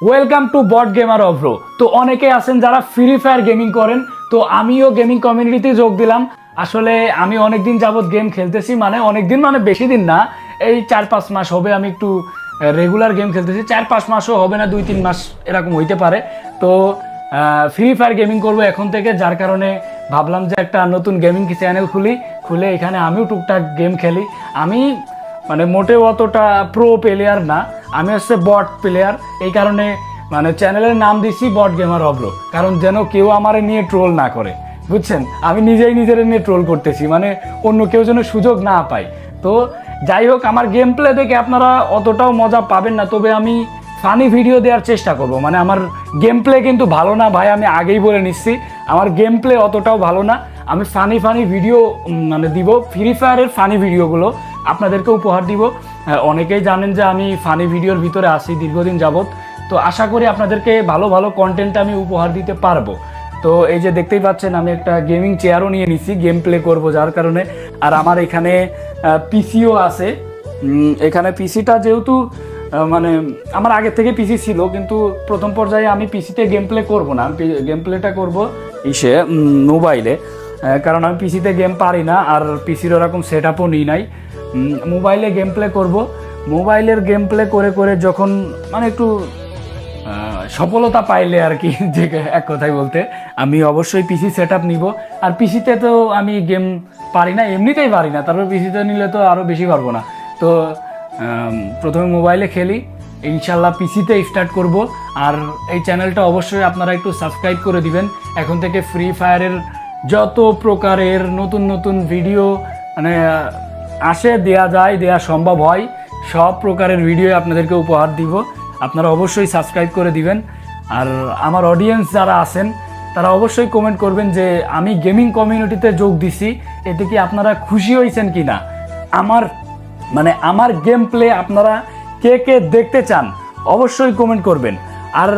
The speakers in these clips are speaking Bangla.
Welcome to bot gamer Avro তো অনেকে আছেন যারা ফ্রি ফায়ার গেমিং করেন, তো আমিও গেমিং কমিউনিটিতে যোগ দিলাম। আসলে আমি অনেকদিন যাবত গেম খেলতেছি মানে অনেকদিন মানে বেশি দিন না, এই চার পাঁচ মাস হবে আমি একটু রেগুলার গেম খেলতেছি। চার পাঁচ মাসও হবে না, দুই তিন মাস এরকম হইতে পারে। তো ফ্রি ফায়ার গেমিং করব এখন থেকে, যার কারণে ভাবলাম যে একটা নতুন গেমিং চ্যানেল খুলি, খুলে এখানে আমিও টুকটাক গেম খেলি। আমি মানে মোটেও অতটা প্রো প্লেয়ার না। আমি হচ্ছে বট প্লেয়ার এই কারণে মানে চ্যানেলের নাম দিচ্ছি বট গেমার অব্র। কারণ যেন কেউ আমার নিয়ে ট্রোল না করে। বুঝছেন? আমি নিজেই নিজের নিয়ে ট্রোল করতেছি। মানে অন্য কেউ যেন সুযোগ না পায়। তো যাই হোক, আমার গেম প্লে দেখে আপনারা অতটাও মজা পাবেন না। তবে আমি ফানি ভিডিও দেওয়ার চেষ্টা করব। মানে আমার গেম প্লে কিন্তু ভালো না ভাই, আমি আগেই বলে নিচ্ছি। আমার গেম প্লে অতটাও ভালো না। আমি ফানি ফানি ভিডিও মানে দিব। ফ্রি ফায়ারের ফানি ভিডিওগুলো আপনাদেরকে উপহার দিব। অনেকেই জানেন যে আমি ফানি ভিডিওর ভিতরে আছি দীর্ঘদিন যাবত তো আশা করি আপনাদেরকে ভালো ভালো কন্টেন্ট আমি উপহার দিতে পারব। তো এই যে দেখতেই পাচ্ছেন, আমি একটা গেমিং চেয়ারও নিয়ে নিছি গেম প্লে করব যার কারণে। আর আমার এখানে পিসিও আছে। এখানে পিসিটা যেহেতু মানে আমার আগে থেকে পিসি ছিল, কিন্তু প্রথম পর্যায়ে আমি পিসিতে গেম প্লে করব না। আমি গেম প্লেটা করব ইসে মোবাইলে কারণ আমি পিসিতে গেম পারি না, আর পিসির ওরকম সেট আপও নিই নাই। মোবাইলে গেম প্লে করব। মোবাইলের গেম প্লে করে করে যখন মানে একটু সফলতা পাইলে আর কি, যে এক কথায় বলতে। আমি অবশ্যই পিসি সেট আপ নিব। আর পিসিতে তো আমি গেম পারি না, এমনিতেই পারি না। তারপর পিসিতে নিলে তো আরও বেশি পারব না। তো প্রথমে মোবাইলে খেলি। ইনশাল্লাহ পিসিতে স্টার্ট করব। আর এই চ্যানেলটা অবশ্যই আপনারা একটু সাবস্ক্রাইব করে দিবেন। এখন থেকে ফ্রি ফায়ারের যত প্রকারের নতুন নতুন ভিডিও মানে আসে, দেয়া যায়, দেয়া সম্ভব হয়, সব প্রকারের ভিডিও আপনাদেরকে উপহার দিব। আপনারা অবশ্যই সাবস্ক্রাইব করে দিবেন। আর আমার অডিয়েন্স যারা আছেন, তারা অবশ্যই কমেন্ট করবেন যে, আমি গেমিং কমিউনিটিতে যোগ দিছি, এতে কি আপনারা খুশি হয়েছেন কি না আমার মানে আমার গেম প্লে আপনারা কে কে দেখতে চান, অবশ্যই কমেন্ট করবেন। আর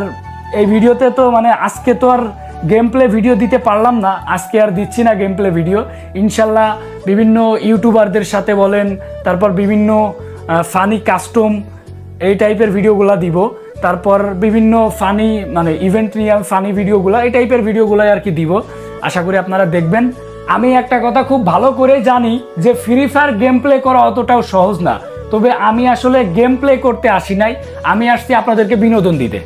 এই ভিডিওতে তো মানে আজকে তো আর গেম প্লে ভিডিও দিতে পারলাম না। আজকে আর দিচ্ছি না গেম প্লে ভিডিও ইনশাল্লাহ বিভিন্ন ইউটিউবারদের সাথে বলেন, তারপর বিভিন্ন ফানি কাস্টম এই টাইপের ভিডিওগুলো দিব। তারপর বিভিন্ন ফানি মানে ইভেন্ট নিয়ে ফানি ভিডিওগুলো এই টাইপের ভিডিওগুলো আর কি দিব। আশা করি আপনারা দেখবেন। আমি একটা কথা খুব ভালো করে জানি যে ফ্রি ফায়ার গেম প্লে করা অতটাও সহজ না। তবে আমি আসলে গেম প্লে করতে আসি নাই। আমি আসছি আপনাদেরকে বিনোদন দিতে।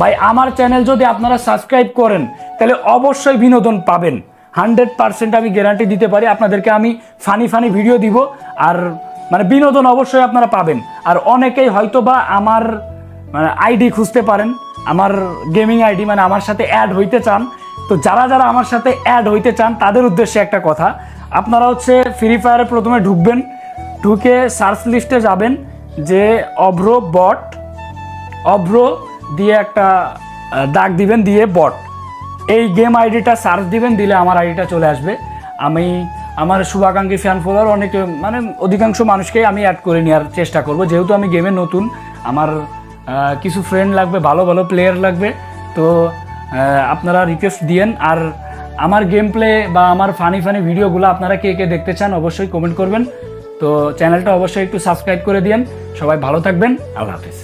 ভাই, আমার চ্যানেল যদি আপনারা সাবস্ক্রাইব করেন, তাহলে অবশ্যই বিনোদন পাবেন। হান্ড্রেড পার্সেন্ট আমি গ্যারান্টি দিতে পারি, আপনাদেরকে আমি ফানি ফানি ভিডিও দিব। আর মানে বিনোদন অবশ্যই আপনারা পাবেন। আর অনেকেই হয়তো বা আমার মানে আইডি খুঁজতে পারেন, আমার গেমিং আইডি মানে আমার সাথে অ্যাড হইতে চান। তো যারা যারা আমার সাথে অ্যাড হইতে চান, তাদের উদ্দেশ্যে একটা কথা। আপনারা হচ্ছে ফ্রি ফায়ারে প্রথমে ঢুকবেন, ঢুকে সার্চ লিস্টে যাবেন, যে অভ্র বট অভ্র দিয়ে একটা দাগ দিবেন, দিয়ে বট। এই গেম আইডিটা সার্চ দিবেন, দিলে আমার আইডিটা চলে আসবে। আমি আমার শুভাকাঙ্ক্ষী ফ্যান ফলোয়ার অনেক মানে অধিকাংশ মানুষকেই আমি অ্যাড করে নেওয়ার চেষ্টা করব। যেহেতু আমি গেমে নতুন, আমার কিছু ফ্রেন্ড লাগবে, ভালো ভালো প্লেয়ার লাগবে। তো আপনারা রিকোয়েস্ট দিয়েন। আর আমার গেম প্লে বা আমার ফানি ফানি ভিডিওগুলো আপনারা কে কে দেখতে চান অবশ্যই কমেন্ট করবেন। তো চ্যানেলটা অবশ্যই একটু সাবস্ক্রাইব করে দিয়েন। সবাই ভালো থাকবেন। আল্লাহ হাফিজ।